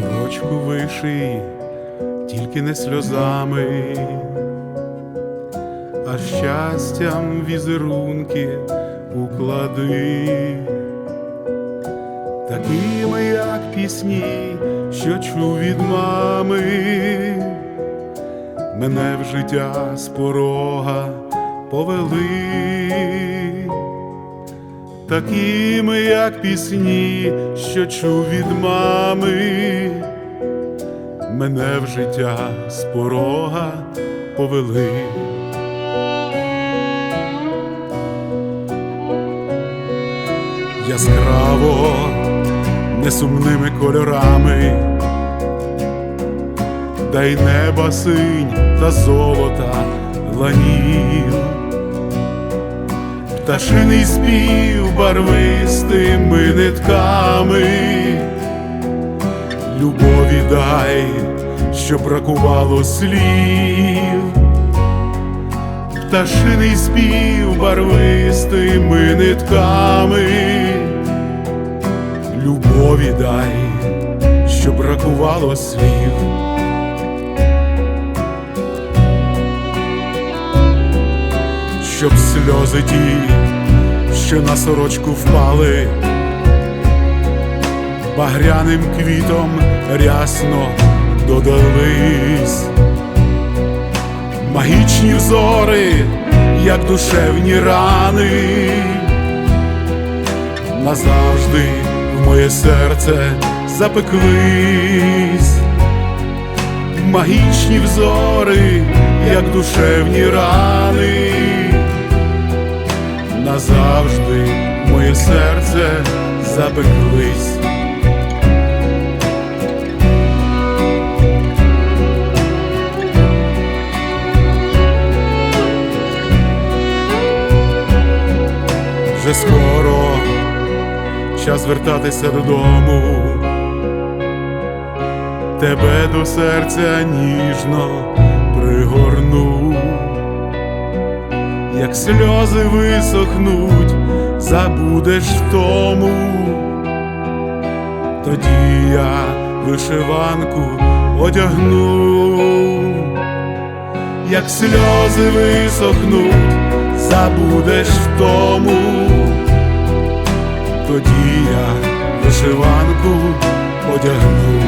сорочку виший, тільки не сльозами, а щастям візерунки уклади, такими, як пісні, що чув від мами, мене в життя з порога повели такими, як пісні, що чув від мами, мене в життя з порога повели. Яскраво, несумними кольорами, та й неба синь та золота ланів пташиний спів барвистими нитками, любові дай, що бракувало слів, пташиний спів барвистими нитками, любові дай, що бракувало слів. Щоб сльози ті, що на сорочку впали, багряним квітом рясно додались, магічні взори, як душевні рани, назавжди в моє серце запеклись. Магічні взори, як душевні рани, моє серце запеклись. Вже скоро час вертатися додому, тебе до серця ніжно пригорну як сльози висохнуть, забудеш тому, тоді я вишиванку одягну, як сльози висохнуть, забудеш тому, тоді я вишиванку одягну.